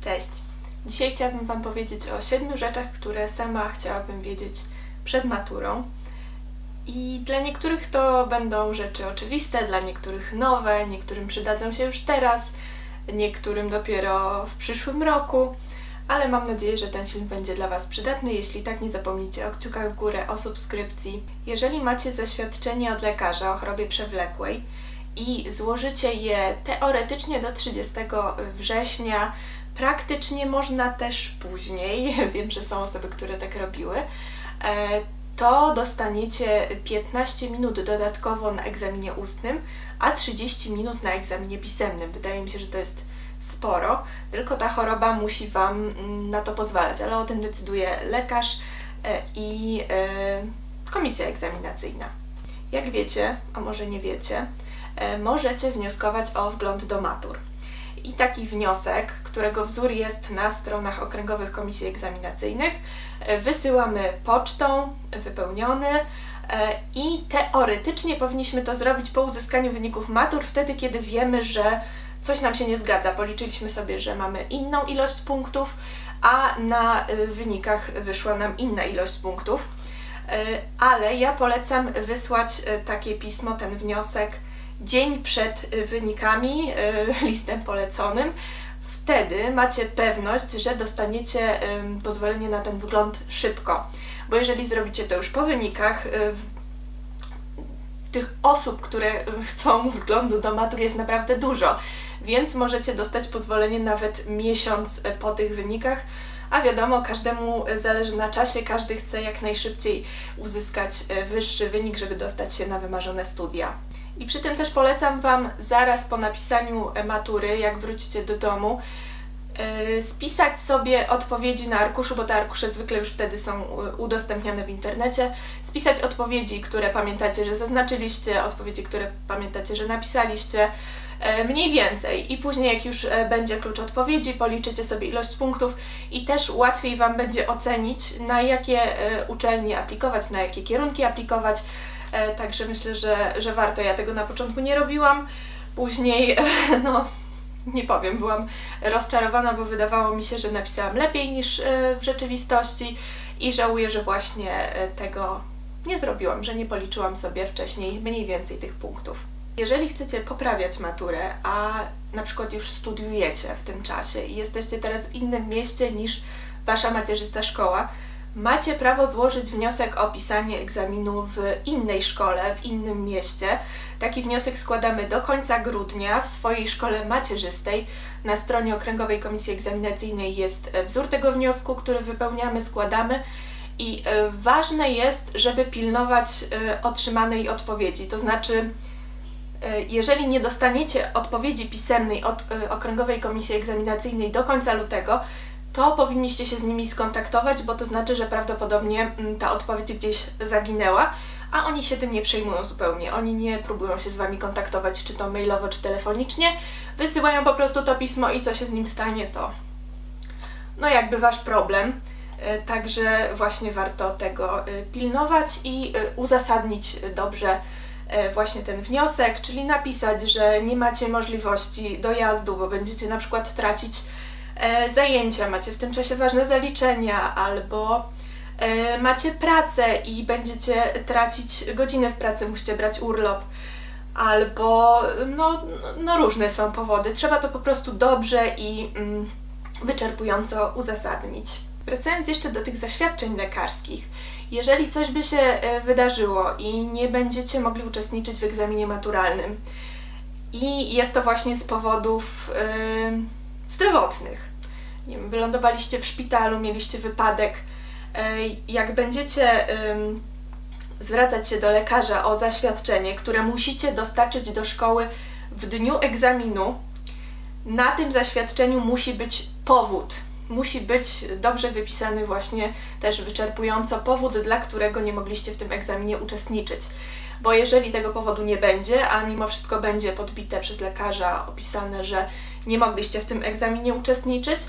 Cześć! Dzisiaj chciałabym Wam powiedzieć o siedmiu rzeczach, które sama chciałabym wiedzieć przed maturą. I dla niektórych to będą rzeczy oczywiste, dla niektórych nowe, niektórym przydadzą się już teraz, niektórym dopiero w przyszłym roku, ale mam nadzieję, że ten film będzie dla Was przydatny. Jeśli tak, nie zapomnijcie o kciukach w górę, o subskrypcji. Jeżeli macie zaświadczenie od lekarza o chorobie przewlekłej i złożycie je teoretycznie do 30 września, praktycznie można też później, wiem, że są osoby, które tak robiły, e, to dostaniecie 15 minut dodatkowo na egzaminie ustnym, a 30 minut na egzaminie pisemnym. Wydaje mi się, że to jest sporo, tylko ta choroba musi Wam mm, na to pozwalać, ale o tym decyduje lekarz e, i e, komisja egzaminacyjna. Jak wiecie, a może nie wiecie, możecie wnioskować o wgląd do matur. I taki wniosek, którego wzór jest na stronach okręgowych komisji egzaminacyjnych, e, wysyłamy pocztą, wypełniony e, i teoretycznie powinniśmy to zrobić po uzyskaniu wyników matur, wtedy kiedy wiemy, że coś nam się nie zgadza. Policzyliśmy sobie, że mamy inną ilość punktów, a na e, wynikach wyszła nam inna ilość punktów. Ale ja polecam wysłać takie pismo, ten wniosek dzień przed y, wynikami, y, listem poleconym. Wtedy macie pewność, że dostaniecie pozwolenie na ten wygląd szybko. Bo jeżeli zrobicie to już po wynikach, y, tych osób, które chcą wglądu do matur jest naprawdę dużo, więc możecie dostać pozwolenie nawet miesiąc po tych wynikach. A wiadomo, każdemu zależy na czasie, każdy chce jak najszybciej uzyskać wyższy wynik, żeby dostać się na wymarzone studia. I przy tym też polecam Wam zaraz po napisaniu matury, jak wrócicie do domu, yy, spisać sobie odpowiedzi na arkuszu, bo te arkusze zwykle już wtedy są udostępniane w internecie. Spisać odpowiedzi, które pamiętacie, że zaznaczyliście, odpowiedzi, które pamiętacie, że napisaliście, mniej więcej. I później, jak już będzie klucz odpowiedzi, policzycie sobie ilość punktów i też łatwiej Wam będzie ocenić, na jakie uczelnie aplikować, na jakie kierunki aplikować E, także myślę, że, że warto. Ja tego na początku nie robiłam. Później, no, nie powiem, byłam rozczarowana, bo wydawało mi się, że napisałam lepiej niż e, w rzeczywistości i żałuję, że właśnie e, tego nie zrobiłam, że nie policzyłam sobie wcześniej mniej więcej tych punktów. Jeżeli chcecie poprawiać maturę, a na przykład już studiujecie w tym czasie i jesteście teraz w innym mieście niż wasza macierzysta szkoła, macie prawo złożyć wniosek o pisanie egzaminu w innej szkole, w innym mieście. Taki wniosek składamy do końca grudnia w swojej szkole macierzystej. Na stronie Okręgowej Komisji Egzaminacyjnej jest e, wzór tego wniosku, który wypełniamy, składamy. I e, ważne jest, żeby pilnować e, otrzymanej odpowiedzi. To znaczy, jeżeli nie dostaniecie odpowiedzi pisemnej od Okręgowej Komisji Egzaminacyjnej do końca lutego, to powinniście się z nimi skontaktować, bo to znaczy, że prawdopodobnie mm, ta odpowiedź gdzieś zaginęła, a oni się tym nie przejmują zupełnie. Oni nie próbują się z Wami kontaktować, czy to mailowo, czy telefonicznie. Wysyłają po prostu to pismo i co się z nim stanie, to no jakby Wasz problem. E, także właśnie warto tego e, pilnować i e, uzasadnić dobrze właśnie ten wniosek, czyli napisać, że nie macie możliwości dojazdu, bo będziecie na przykład tracić zajęcia, macie w tym czasie ważne zaliczenia albo e, macie pracę i będziecie tracić godziny w pracy, musicie brać urlop albo no, no różne są powody. Trzeba to po prostu dobrze i mm, wyczerpująco uzasadnić. Wracając jeszcze do tych zaświadczeń lekarskich, jeżeli coś by się e, wydarzyło i nie będziecie mogli uczestniczyć w egzaminie maturalnym i jest to właśnie z powodów yy, zdrowotnych, nie wiem, wylądowaliście w szpitalu, mieliście wypadek, e, jak będziecie zwracać się do lekarza o zaświadczenie, które musicie dostarczyć do szkoły w dniu egzaminu, na tym zaświadczeniu musi być powód. Musi być dobrze wypisany właśnie też wyczerpująco powód, dla którego nie mogliście w tym egzaminie uczestniczyć. Bo jeżeli tego powodu nie będzie, a mimo wszystko będzie podbite przez lekarza, opisane, że nie mogliście w tym egzaminie uczestniczyć,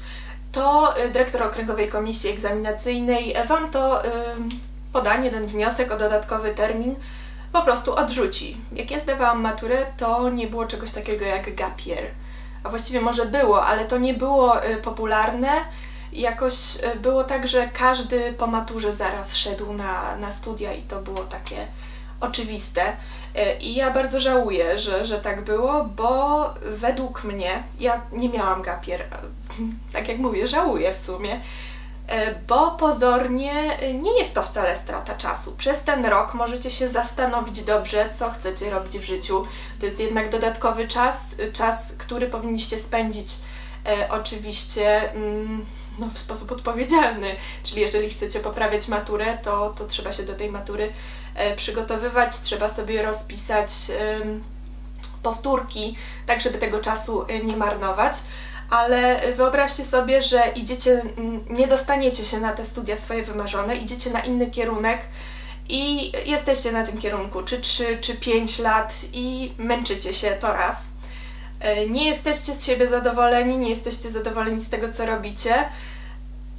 to y, dyrektor Okręgowej Komisji Egzaminacyjnej Wam to podanie, ten wniosek o dodatkowy termin po prostu odrzuci. Jak ja zdawałam maturę, to nie było czegoś takiego jak gap year. a właściwie może było, ale to nie było y, popularne. Jakoś y, było tak, że każdy po maturze zaraz szedł na, na studia i to było takie oczywiste. Y, I ja bardzo żałuję, że, że tak było, bo według mnie, ja nie miałam gapier, tak jak mówię, żałuję w sumie, E, bo pozornie e, nie jest to wcale strata czasu. Przez ten rok możecie się zastanowić dobrze, co chcecie robić w życiu. To jest jednak dodatkowy czas, e, czas, który powinniście spędzić e, oczywiście mm, no, w sposób odpowiedzialny. Czyli jeżeli chcecie poprawiać maturę, to, to trzeba się do tej matury e, przygotowywać, trzeba sobie rozpisać e, powtórki, tak żeby tego czasu nie marnować ale wyobraźcie sobie, że idziecie, nie dostaniecie się na te studia swoje wymarzone, idziecie na inny kierunek i jesteście na tym kierunku, czy 3, czy 5 lat i męczycie się to raz. E, nie jesteście z siebie zadowoleni, nie jesteście zadowoleni z tego, co robicie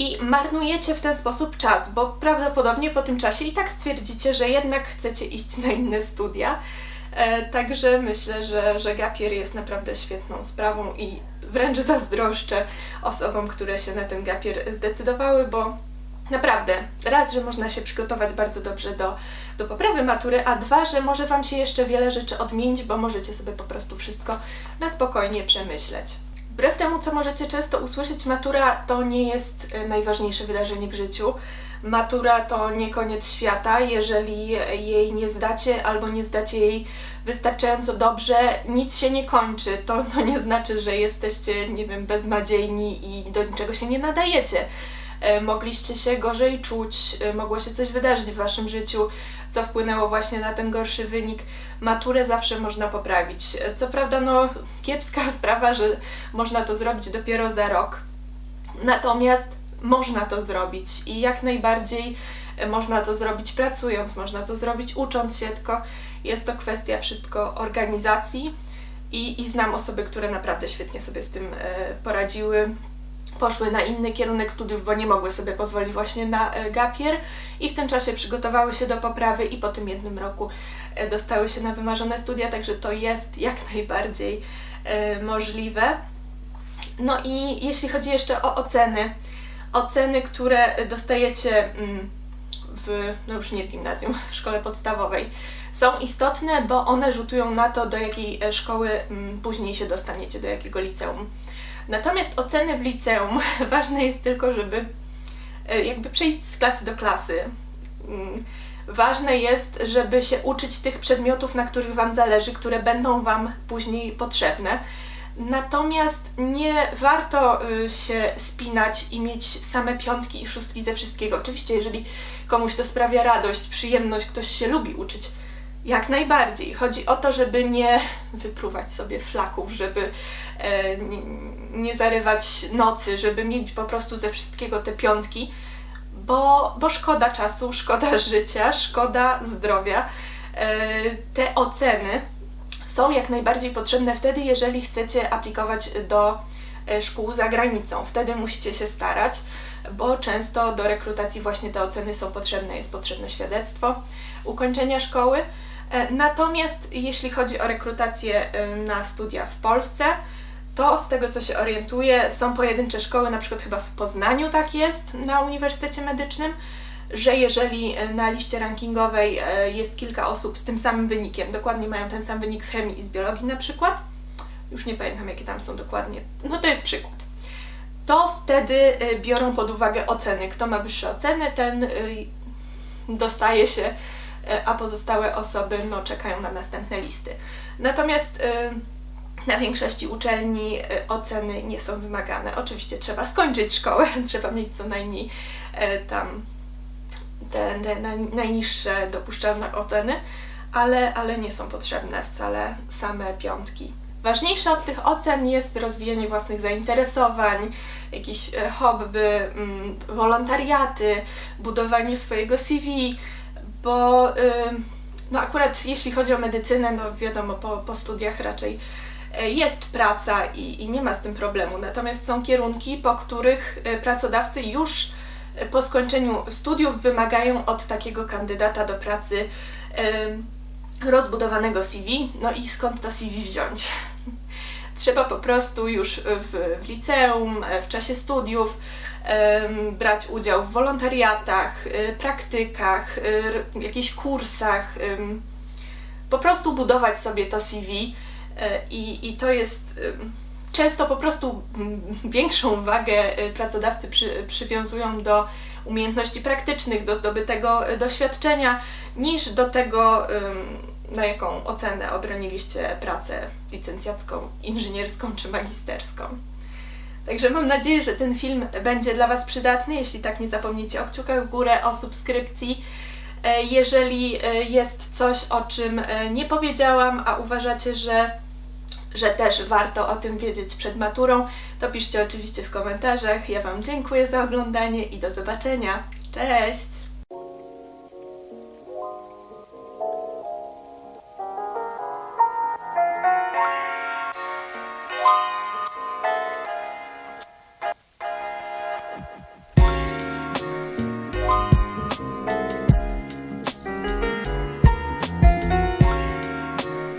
i marnujecie w ten sposób czas, bo prawdopodobnie po tym czasie i tak stwierdzicie, że jednak chcecie iść na inne studia. E, także myślę, że, że gapier jest naprawdę świetną sprawą i wręcz zazdroszczę osobom, które się na ten gapier zdecydowały, bo naprawdę, raz, że można się przygotować bardzo dobrze do, do poprawy matury, a dwa, że może Wam się jeszcze wiele rzeczy odmienić, bo możecie sobie po prostu wszystko na spokojnie przemyśleć. Wbrew temu, co możecie często usłyszeć, matura to nie jest e, najważniejsze wydarzenie w życiu. Matura to nie koniec świata. Jeżeli jej nie zdacie albo nie zdacie jej wystarczająco dobrze, nic się nie kończy. To, to nie znaczy, że jesteście, nie wiem, beznadziejni i do niczego się nie nadajecie. E, mogliście się gorzej czuć, e, mogło się coś wydarzyć w waszym życiu, co wpłynęło właśnie na ten gorszy wynik. Maturę zawsze można poprawić. E, co prawda, no, kiepska sprawa, że można to zrobić dopiero za rok. Natomiast można to zrobić i jak najbardziej można to zrobić pracując, można to zrobić ucząc się, tylko jest to kwestia wszystko organizacji i, i znam osoby, które naprawdę świetnie sobie z tym poradziły. Poszły na inny kierunek studiów, bo nie mogły sobie pozwolić właśnie na e, gapier i w tym czasie przygotowały się do poprawy i po tym jednym roku e, dostały się na wymarzone studia, także to jest jak najbardziej możliwe. No i jeśli chodzi jeszcze o oceny, oceny, które dostajecie mm, w, no już nie w gimnazjum, w szkole podstawowej, są istotne, bo one rzutują na to, do jakiej e, szkoły mm, później się dostaniecie, do jakiego liceum. Natomiast oceny w liceum ważne jest tylko, żeby e, jakby przejść z klasy do klasy. Mm, ważne jest, żeby się uczyć tych przedmiotów, na których Wam zależy, które będą Wam później potrzebne. Natomiast nie warto y, się spinać i mieć same piątki i szóstki ze wszystkiego. Oczywiście, jeżeli komuś to sprawia radość, przyjemność, ktoś się lubi uczyć, jak najbardziej. Chodzi o to, żeby nie wypruwać sobie flaków, żeby e, nie, nie, zarywać nocy, żeby mieć po prostu ze wszystkiego te piątki, bo, bo szkoda czasu, szkoda życia, szkoda zdrowia. E, te oceny są jak najbardziej potrzebne wtedy, jeżeli chcecie aplikować do e, szkół za granicą. Wtedy musicie się starać, bo często do rekrutacji właśnie te oceny są potrzebne, jest potrzebne świadectwo ukończenia szkoły. E, natomiast jeśli chodzi o rekrutację e, na studia w Polsce, to z tego co się orientuję, są pojedyncze szkoły, na przykład chyba w Poznaniu tak jest na Uniwersytecie Medycznym, że jeżeli e, na liście rankingowej jest kilka osób z tym samym wynikiem, dokładnie mają ten sam wynik z chemii i z biologii na przykład, już nie pamiętam jakie tam są dokładnie, no to jest przykład, to wtedy biorą pod uwagę oceny. Kto ma wyższe oceny, ten dostaje się a pozostałe osoby no, czekają na następne listy. Natomiast e, na większości uczelni e, oceny nie są wymagane. Oczywiście trzeba skończyć szkołę, trzeba mieć co najmniej tam te, te najniższe dopuszczalne oceny, ale, ale nie są potrzebne wcale same piątki. Ważniejsze od tych ocen jest rozwijanie własnych zainteresowań, jakieś hobby, mm, wolontariaty, budowanie swojego CV, bo no akurat jeśli chodzi o medycynę, no wiadomo, po, po studiach raczej e, jest praca i, i nie ma z tym problemu. Natomiast są kierunki, po których e, pracodawcy już e, po skończeniu studiów wymagają od takiego kandydata do pracy rozbudowanego CV. No i skąd to CV wziąć? Trzeba po prostu już w, w liceum, w czasie studiów brać udział w wolontariatach, y, praktykach, y, jakichś kursach, po prostu budować sobie to CV y, i, i to jest często po prostu większą wagę pracodawcy przy, przywiązują do umiejętności praktycznych, do zdobytego doświadczenia, niż do tego, na jaką ocenę obroniliście pracę licencjacką, inżynierską czy magisterską. Także mam nadzieję, że ten film będzie dla Was przydatny. Jeśli tak, nie zapomnijcie o kciukach w górę, o subskrypcji. E, Jeżeli e, jest coś, o czym e, nie powiedziałam, a uważacie, że, że też warto o tym wiedzieć przed maturą, to piszcie oczywiście w komentarzach. Ja Wam dziękuję za oglądanie i do zobaczenia. Cześć!